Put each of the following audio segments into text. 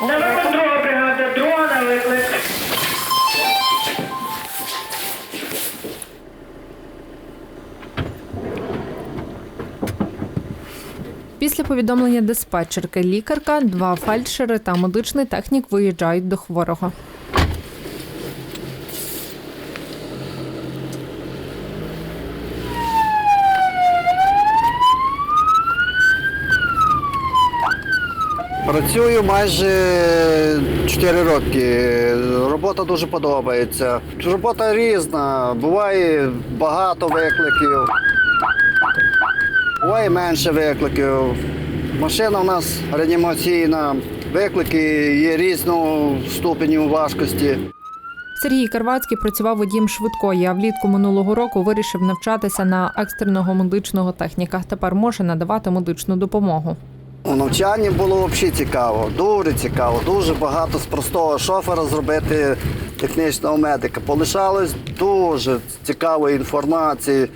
Виклик друга бригада, друга на виклик. Після повідомлення диспетчерки лікарка, два фельдшери та медичний технік виїжджають до хворого. Працюю майже 4 роки. Робота дуже подобається. Робота різна, буває багато викликів, буває менше викликів. Машина у нас реанімаційна, виклики є різного ступеню важкості. Сергій Карвацький працював водієм швидкої, а влітку минулого року вирішив навчатися на екстреного медичного техніка. Тепер може надавати медичну допомогу. У навчанні було взагалі цікаво, дуже цікаво, дуже багато з простого шофера зробити технічного медика. Полишалось дуже цікавої інформації.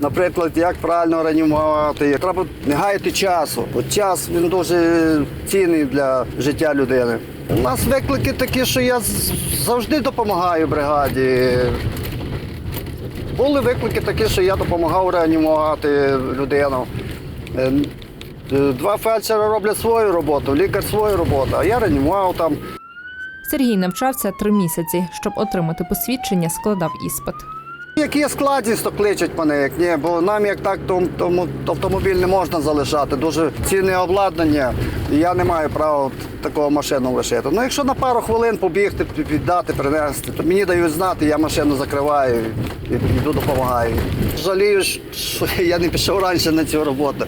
Наприклад, як правильно реанімувати. Треба не гаяти часу. От час він дуже цінний для життя людини. У нас виклики такі, що я завжди допомагаю бригаді. Були виклики такі, що я допомагав реанімувати людину. Е, Два фельдшера роблять свою роботу, лікар свою роботу, а я реанімував там. Сергій навчався три місяці. Щоб отримати посвідчення, складав іспит. Як є складність, то кличуть мене, як ні, бо нам як так то, тому автомобіль не можна залишати. Дуже цінне обладнання, і я не маю права такого машину лишити. Ну якщо на пару хвилин побігти, віддати, принести, то мені дають знати, я машину закриваю і йду допомагаю. Жалію, що я не пішов раніше на цю роботу.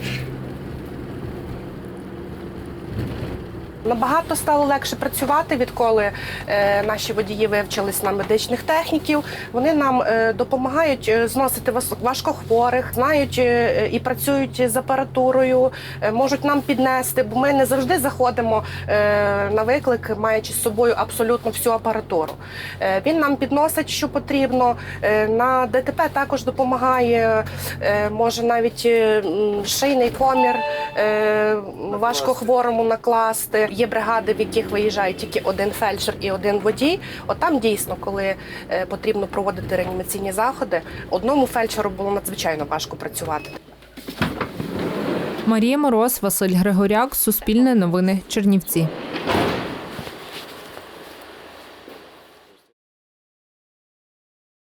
Набагато стало легше працювати, відколи е, наші водії вивчились на медичних техніків. Вони нам е, допомагають е, зносити важкохворих, знають і працюють з апаратурою, можуть нам піднести, бо ми не завжди заходимо на виклик, маючи з собою абсолютно всю апаратуру. Він нам підносить, що потрібно. На ДТП також допомагає, може навіть шийний комір е, важкохворому накласти. Є бригади, в яких виїжджає тільки один фельдшер і один водій. От там дійсно, коли е, потрібно проводити реанімаційні заходи, одному фельдшеру було надзвичайно важко працювати. Марія Мороз, Василь Григоряк, Суспільне новини, Чернівці.